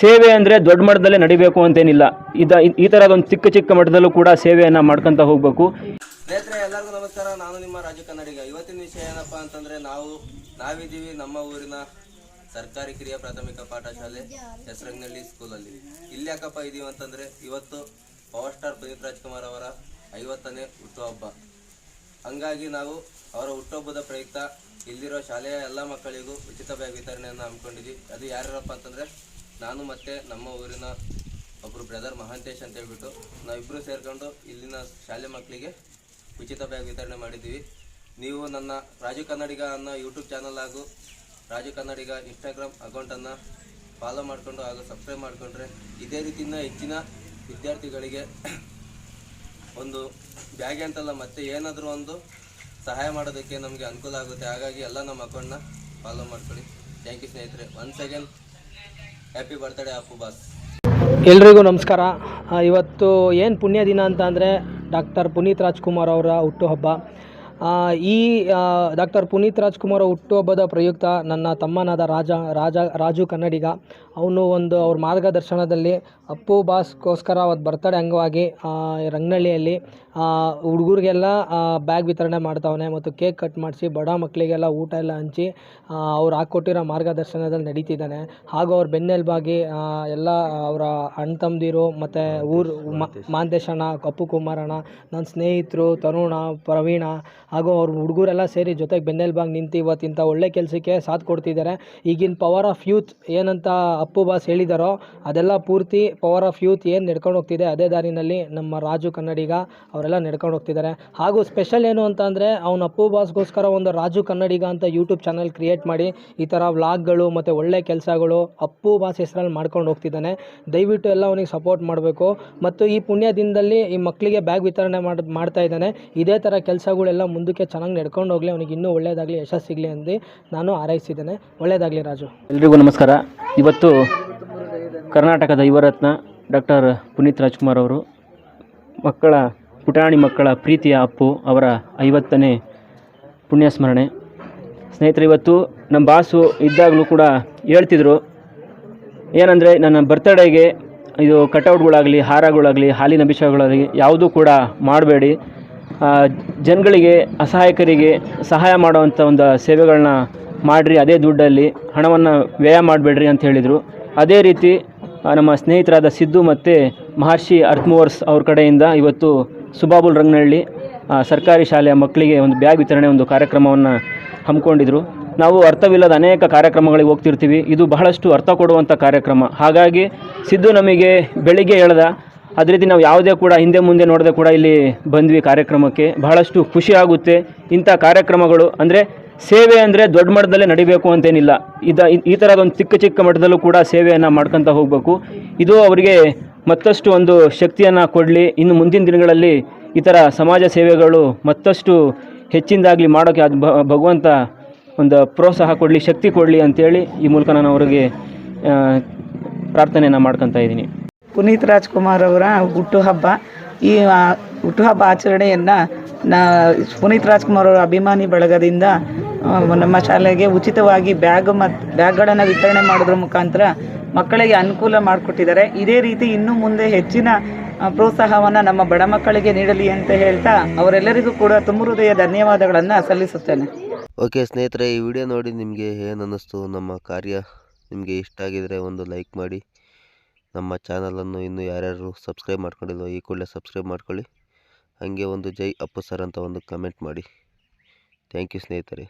ಸೇವೆ ಅಂದರೆ ದೊಡ್ಡ ಮಟ್ಟದಲ್ಲೇ ನಡಿಬೇಕು ಅಂತೇನಿಲ್ಲ. ಇದ ಈ ಥರದೊಂದು ಚಿಕ್ಕ ಚಿಕ್ಕ ಮಟ್ಟದಲ್ಲೂ ಕೂಡ ಸೇವೆಯನ್ನು ಮಾಡ್ಕೊತ ಹೋಗಬೇಕು. ಸ್ನೇಹಿತರೆ, ಎಲ್ಲರಿಗೂ ನಮಸ್ಕಾರ. ನಾನು ನಿಮ್ಮ ರಾಜು ಕನ್ನಡಿಗ. ಇವತ್ತಿನ ವಿಷಯ ಏನಪ್ಪ ಅಂತಂದ್ರೆ, ನಾವು ನಾವಿದ್ದೀವಿ ನಮ್ಮ ಊರಿನ ಸರ್ಕಾರಿ ಕಿರಿಯ ಪ್ರಾಥಮಿಕ ಪಾಠಶಾಲೆ ಹೆಸರಂಗನಹಳ್ಳಿ ಸ್ಕೂಲಲ್ಲಿ. ಇಲ್ಲಿ ಯಾಕಪ್ಪ ಇದೀವಿ ಅಂತಂದ್ರೆ, ಇವತ್ತು ಪವರ್ ಸ್ಟಾರ್ ಪುನೀತ್ ರಾಜ್ಕುಮಾರ್ ಅವರ ಐವತ್ತನೇ ಹುಟ್ಟುಹಬ್ಬ ಹಂಗಾಗಿ ನಾವು ಅವರ ಹುಟ್ಟುಹಬ್ಬದ ಪ್ರಯುಕ್ತ ಇಲ್ಲಿರೋ ಶಾಲೆಯ ಎಲ್ಲ ಮಕ್ಕಳಿಗೂ ಉಚಿತ ಬ್ಯಾಗ್ ವಿತರಣೆಯನ್ನು ಹಮ್ಮಿಕೊಂಡಿದ್ವಿ. ಅದು ಯಾರ್ಯಾರಪ್ಪ ಅಂತಂದ್ರೆ ನಾನು ಮತ್ತೆ ನಮ್ಮ ಊರಿನ ಒಬ್ಬರು ಬ್ರದರ್ ಮಹಾಂತೇಶ್ ಅಂತ ಹೇಳ್ಬಿಟ್ಟು ನಾವಿಬ್ಬರು ಸೇರಿಕೊಂಡು ಇಲ್ಲಿನ ಶಾಲೆ ಮಕ್ಕಳಿಗೆ ಉಚಿತ ಬ್ಯಾಗ್ ವಿತರಣೆ ಮಾಡಿದ್ದೀವಿ. ನೀವು ನನ್ನ ರಾಜು ಕನ್ನಡಿಗ ಅನ್ನೋ ಯೂಟ್ಯೂಬ್ ಚಾನಲ್ ಹಾಗೂ ರಾಜು ಕನ್ನಡಿಗ ಇನ್ಸ್ಟಾಗ್ರಾಮ್ ಅಕೌಂಟನ್ನು ಫಾಲೋ ಮಾಡಿಕೊಂಡು ಹಾಗೂ ಸಬ್ಸ್ಕ್ರೈಬ್ ಮಾಡಿಕೊಂಡ್ರೆ ಇದೇ ರೀತಿಯಿಂದ ಹೆಚ್ಚಿನ ವಿದ್ಯಾರ್ಥಿಗಳಿಗೆ ಒಂದು ಬ್ಯಾಗ್ ಅಂತಲ್ಲ ಮತ್ತೆ ಏನಾದರೂ ಒಂದು ಸಹಾಯ ಮಾಡೋದಕ್ಕೆ ನಮಗೆ ಅನುಕೂಲ ಆಗುತ್ತೆ. ಹಾಗಾಗಿ ಎಲ್ಲ ನಮ್ಮ ಅಕೌಂಟ್ನ ಫಾಲೋ ಮಾಡ್ಕೊಳ್ಳಿ. ಥ್ಯಾಂಕ್ ಯು ಸ್ನೇಹಿತರೆ. Once again happy birthday Appu boss ಎಲ್ರಿಗೂ ನಮಸ್ಕಾರ. ಇವತ್ತು ಏನು ಪುಣ್ಯ ದಿನ ಅಂತ ಅಂದರೆ ಡಾಕ್ಟರ್ ಪುನೀತ್ ರಾಜ್ಕುಮಾರ್ ಅವರ ಹುಟ್ಟುಹಬ್ಬ. ಈ ಡಾಕ್ಟರ್ ಪುನೀತ್ ರಾಜ್ಕುಮಾರ್ ಹುಟ್ಟುಹಬ್ಬದ ಪ್ರಯುಕ್ತ ನನ್ನ ತಮ್ಮನಾದ ರಾಜ ರಾಜ, ರಾಜು ಕನ್ನಡಿಗ. ಅವನು ಒಂದು ಅವ್ರ ಮಾರ್ಗದರ್ಶನದಲ್ಲಿ ಅಪ್ಪು ಬಾಸ್ಗೋಸ್ಕರ ಅವತ್ತು ಬರ್ತಡೆ ಅಂಗವಾಗಿ ರಂಗನಹಳ್ಳಿಯಲ್ಲಿ ಹುಡುಗರಿಗೆಲ್ಲ ಬ್ಯಾಗ್ ವಿತರಣೆ ಮಾಡ್ತಾವನೆ ಮತ್ತು ಕೇಕ್ ಕಟ್ ಮಾಡಿಸಿ ಬಡ ಮಕ್ಕಳಿಗೆಲ್ಲ ಊಟ ಎಲ್ಲ ಹಂಚಿ ಅವ್ರು ಹಾಕ್ಕೊಟ್ಟಿರೋ ಮಾರ್ಗದರ್ಶನದಲ್ಲಿ ನಡೀತಿದ್ದಾನೆ. ಹಾಗೂ ಅವ್ರ ಬೆನ್ನೆಲುಬಾಗಿ ಎಲ್ಲ ಅವರ ಅಣ್ಣ ತಮ್ಮದಿರು ಮತ್ತು ಊರು ಮಾಂತೇಶಣ್ಣ ಕಪ್ಪು ಕುಮಾರಣ್ಣ ನನ್ನ ಸ್ನೇಹಿತರು ತರುಣ ಪ್ರವೀಣ ಹಾಗೂ ಅವ್ರ ಹುಡುಗರೆಲ್ಲ ಸೇರಿ ಜೊತೆಗೆ ಬೆನ್ನೆಲುಬಾಗಿ ನಿಂತು ಇವತ್ತಿಂಥ ಒಳ್ಳೆ ಕೆಲಸಕ್ಕೆ ಸಾಥ್ ಕೊಡ್ತಿದ್ದಾರೆ ಈಗಿನ ಪವರ್ ಆಫ್ ಯೂತ್ ಏನಂತ ಅಪ್ಪು ಬಾಸ್ ಹೇಳಿದಾರೋ ಅದೆಲ್ಲ ಪೂರ್ತಿ ಪವರ್ ಆಫ್ ಯೂತ್ ಏನು ನಡ್ಕೊಂಡು ಹೋಗ್ತಿದೆ ಅದೇ ದಾರಿನಲ್ಲಿ ನಮ್ಮ ರಾಜು ಕನ್ನಡಿಗ. ಅವರೆಲ್ಲ ನಡ್ಕೊಂಡು ಹೋಗ್ತಿದ್ದಾರೆ. ಹಾಗೂ ಸ್ಪೆಷಲ್ ಏನು ಅಂತ ಅಂದರೆ ಅವನ ಅಪ್ಪು ಬಾಸ್ಗೋಸ್ಕರ ಒಂದು ರಾಜು ಕನ್ನಡಿಗ ಅಂತ ಯೂಟ್ಯೂಬ್ ಚಾನಲ್ ಕ್ರಿಯೇಟ್ ಮಾಡಿ ಈ ಥರ ವ್ಲಾಗ್ಗಳು ಮತ್ತು ಒಳ್ಳೆ ಕೆಲಸಗಳು ಅಪ್ಪು ಬಾಸ್ ಹೆಸರಲ್ಲಿ ಮಾಡ್ಕೊಂಡು ಹೋಗ್ತಿದ್ದಾನೆ. ದಯವಿಟ್ಟು ಎಲ್ಲ ಅವನಿಗೆ ಸಪೋರ್ಟ್ ಮಾಡಬೇಕು. ಮತ್ತು ಈ ಪುಣ್ಯ ದಿನದಲ್ಲಿ ಈ ಮಕ್ಕಳಿಗೆ ಬ್ಯಾಗ್ ವಿತರಣೆ ಮಾಡಿ, ಮಾಡ್ತಾ ಇದ್ದಾನೆ. ಇದೇ ಥರ ಕೆಲಸಗಳೆಲ್ಲ ಮುಂದಕ್ಕೆ ಚೆನ್ನಾಗಿ ನಡ್ಕೊಂಡು ಹೋಗಲಿ, ಅವನಿಗೆ ಇನ್ನೂ ಒಳ್ಳೆಯದಾಗಲಿ ಯಶಸ್ಸು ಸಿಗಲಿ ಅಂದು ನಾನು ಹಾರೈಸಿದ್ದೇನೆ. ಒಳ್ಳೆಯದಾಗಲಿ ರಾಜು. ಎಲ್ರಿಗೂ ನಮಸ್ಕಾರ. ಇವತ್ತು ಕರ್ನಾಟಕದ ಯುವರತ್ನ ಡಾಕ್ಟರ್ ಪುನೀತ್ ರಾಜ್ಕುಮಾರ್ ಅವರು ಮಕ್ಕಳ ಪುಟಾಣಿ ಮಕ್ಕಳ ಪ್ರೀತಿಯ ಅಪ್ಪು ಅವರ ಐವತ್ತನೇ ಪುಣ್ಯಸ್ಮರಣೆ. ಸ್ನೇಹಿತರೆ, ಇವತ್ತು ನಮ್ಮ ಬಾಸು ಇದ್ದಾಗಲೂ ಕೂಡ ಹೇಳ್ತಿದ್ರು, ಏನಂದರೆ ನನ್ನ ಬರ್ತಡೇಗೆ ಇದು ಕಟೌಟ್ಗಳಾಗಲಿ ಹಾರಗಳಾಗಲಿ, ಹಾಲಿನ ಅಭಿಷೇಕಗಳಾಗಲಿ ಯಾವುದೂ ಕೂಡ ಮಾಡಬೇಡಿ. ಜನಗಳಿಗೆ, ಅಸಹಾಯಕರಿಗೆ ಸಹಾಯ ಮಾಡುವಂಥ ಒಂದು ಸೇವೆಗಳನ್ನ ಮಾಡಿರಿ, ಅದೇ ದುಡ್ಡಲ್ಲಿ ಹಣವನ್ನು ವ್ಯಯ ಮಾಡಬೇಡ್ರಿ ಅಂತ ಹೇಳಿದರು. ಅದೇ ರೀತಿ ನಮ್ಮ ಸ್ನೇಹಿತರಾದ ಸಿದ್ದು ಮತ್ತು ಮಹರ್ಷಿ ಅರ್ತ್ಮೋರ್ಸ್ ಅವ್ರ ಕಡೆಯಿಂದ ಇವತ್ತು ಸುಬಾಬುಲ್ ರಂಗನಹಳ್ಳಿ ಸರ್ಕಾರಿ ಶಾಲೆಯ ಮಕ್ಕಳಿಗೆ ಒಂದು ಬ್ಯಾಗ್ ವಿತರಣೆ ಒಂದು ಕಾರ್ಯಕ್ರಮವನ್ನು ಹಮ್ಮಿಕೊಂಡಿದ್ರು. ನಾವು ಅರ್ಥವಿಲ್ಲದ ಅನೇಕ ಕಾರ್ಯಕ್ರಮಗಳಿಗೆ ಹೋಗ್ತಿರ್ತೀವಿ. ಇದು ಬಹಳಷ್ಟು ಅರ್ಥ ಕೊಡುವಂಥ ಕಾರ್ಯಕ್ರಮ. ಹಾಗಾಗಿ ಸಿದ್ದು ನಮಗೆ ಬೆಳಿಗ್ಗೆ ಹೇಳ್ದ, ಅದೇ ರೀತಿ ನಾವು ಯಾವುದೇ ಕೂಡ ಹಿಂದೆ ಮುಂದೆ ನೋಡದೆ ಕೂಡ ಇಲ್ಲಿ ಬಂದ್ವಿ ಕಾರ್ಯಕ್ರಮಕ್ಕೆ. ಬಹಳಷ್ಟು ಖುಷಿ ಆಗುತ್ತೆ. ಇಂಥ ಕಾರ್ಯಕ್ರಮಗಳು ಅಂದರೆ ಸೇವೆ ಅಂದರೆ ದೊಡ್ಡ ಮಟ್ಟದಲ್ಲೇ ನಡಿಬೇಕು ಅಂತೇನಿಲ್ಲ. ಇದ ಈ ಥರದೊಂದು ಚಿಕ್ಕ ಚಿಕ್ಕ ಮಟ್ಟದಲ್ಲೂ ಕೂಡ ಸೇವೆಯನ್ನು ಮಾಡ್ಕೊತ ಹೋಗಬೇಕು. ಇದು ಅವರಿಗೆ ಮತ್ತಷ್ಟು ಒಂದು ಶಕ್ತಿಯನ್ನು ಕೊಡಲಿ. ಇನ್ನು ಮುಂದಿನ ದಿನಗಳಲ್ಲಿ ಈ ಸಮಾಜ ಸೇವೆಗಳು ಮತ್ತಷ್ಟು ಹೆಚ್ಚಿನದಾಗಲಿ ಮಾಡೋಕ್ಕೆ ಅದು ಭಗವಂತ ಒಂದು ಪ್ರೋತ್ಸಾಹ ಕೊಡಲಿ, ಶಕ್ತಿ ಕೊಡಲಿ ಅಂತೇಳಿ ಈ ಮೂಲಕ ನಾನು ಅವರಿಗೆ ಪ್ರಾರ್ಥನೆಯನ್ನು ಮಾಡ್ಕೊತಾ ಇದ್ದೀನಿ. ಪುನೀತ್ ರಾಜ್ಕುಮಾರ್ ಅವರ ಹುಟ್ಟುಹಬ್ಬ ಈ ಹುಟ್ಟುಹಬ್ಬ ಆಚರಣೆಯನ್ನು ನಾ, ಪುನೀತ್ ರಾಜ್ಕುಮಾರ್ ಅವರ ಅಭಿಮಾನಿ ಬಳಗದಿಂದ ನಮ್ಮ ಶಾಲೆಗೆ ಉಚಿತವಾಗಿ ಬ್ಯಾಗ್ ಮತ್ತು ಬ್ಯಾಗ್ಗಳನ್ನು ವಿತರಣೆ ಮಾಡೋದ್ರ ಮುಖಾಂತರ ಮಕ್ಕಳಿಗೆ ಅನುಕೂಲ ಮಾಡಿಕೊಟ್ಟಿದ್ದಾರೆ. ಇದೇ ರೀತಿ ಇನ್ನು ಮುಂದೆ ಹೆಚ್ಚಿನ ಪ್ರೋತ್ಸಾಹವನ್ನು ನಮ್ಮ ಬಡ ಮಕ್ಕಳಿಗೆ ನೀಡಲಿ ಅಂತ ಹೇಳ್ತಾ ಅವರೆಲ್ಲರಿಗೂ ಕೂಡ ತುಂಬ ಹೃದಯ ಧನ್ಯವಾದಗಳನ್ನು ಸಲ್ಲಿಸುತ್ತೇನೆ. ಓಕೆ ಸ್ನೇಹಿತರೆ, ಈ ವಿಡಿಯೋ ನೋಡಿ ನಿಮಗೆ ಏನು ಅನ್ನಿಸ್ತು ನಮ್ಮ ಕಾರ್ಯ ನಿಮಗೆ ಇಷ್ಟ ಆಗಿದರೆ ಒಂದು ಲೈಕ್ ಮಾಡಿ. ನಮ್ಮ ಚಾನಲನ್ನು ಇನ್ನೂ ಯಾರ್ಯಾರು ಸಬ್ಸ್ಕ್ರೈಬ್ ಮಾಡ್ಕೊಂಡಿಲ್ವೋ ಈ ಕೂಡಲೇ ಸಬ್ಸ್ಕ್ರೈಬ್ ಮಾಡ್ಕೊಳ್ಳಿ. ಹಾಗೆ ಒಂದು ಜೈ ಅಪ್ಪು ಸರ್ ಅಂತ ಒಂದು ಕಮೆಂಟ್ ಮಾಡಿ. ಥ್ಯಾಂಕ್ ಯು ಸ್ನೇಹಿತರೆ.